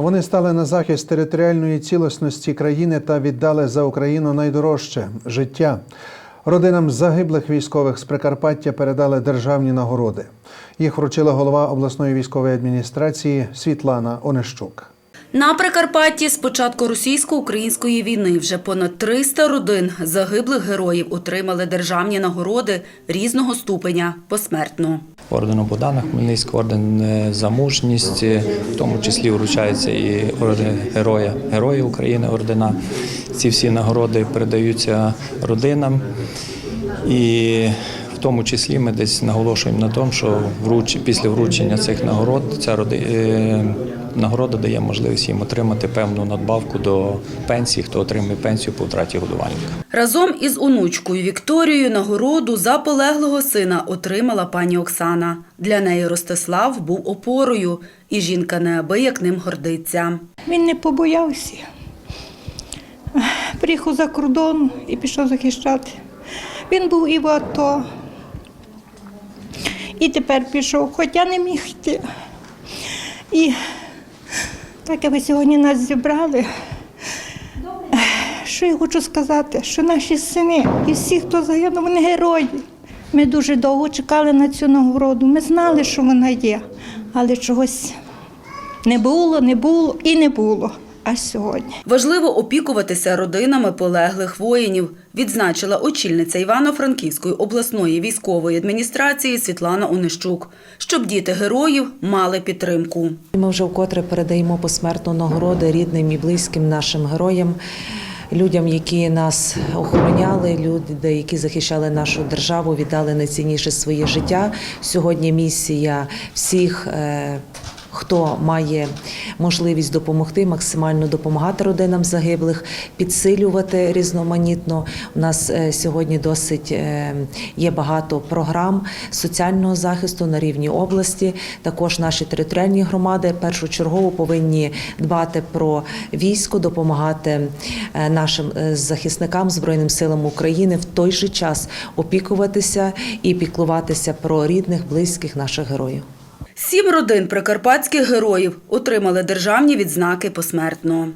Вони стали на захист територіальної цілісності країни та віддали за Україну найдорожче життя. Родинам загиблих військових з Прикарпаття передали державні нагороди. Їх вручила голова обласної військової адміністрації Світлана Онищук. На Прикарпатті з початку російсько-української війни вже понад 300 родин загиблих героїв отримали державні нагороди різного ступеня посмертно. Ордену Богдана Хмельницького, орден е, за мужність, е, в тому числі вручається і орден Героя Героя України ордена. Ці всі нагороди передаються родинам. І тому числі ми десь наголошуємо на тому, що вруч, після вручення цих нагород ця роди, е, нагорода дає можливість їм отримати певну надбавку до пенсії, хто отримує пенсію по втраті годувальника. Разом із онучкою Вікторією нагороду за полеглого сина отримала пані Оксана. Для неї Ростислав був опорою, і жінка неабияк ним гордиться. Він не побоявся. Приїхав за кордон і пішов захищати. Він був і в АТО. І тепер пішов, хоча не міг йти. І так як ви сьогодні нас зібрали, що я хочу сказати, що наші сини і всі, хто загинув, вони герої. Ми дуже довго чекали на цю нагороду. Ми знали, що вона є, але чогось не було, не було і не було. Аж сьогодні. Важливо опікуватися родинами полеглих воїнів, відзначила очільниця Івано-Франківської обласної військової адміністрації Світлана Онищук, щоб діти героїв мали підтримку. Ми вже вкотре передаємо посмертну нагороди рідним і близьким нашим героям, людям, які нас охороняли, люди, які захищали нашу державу, віддали найцінніше своє життя. Сьогодні місія всіх. е, Хто має можливість допомогти, максимально допомагати родинам загиблих, підсилювати різноманітно. У нас е, сьогодні досить е, є багато програм соціального захисту на рівні області. Також наші територіальні громади першочергово повинні дбати про військо, допомагати е, нашим захисникам Збройним силам України в той же час опікуватися і піклуватися про рідних, близьких наших героїв. Сім родин прикарпатських героїв отримали державні відзнаки посмертно.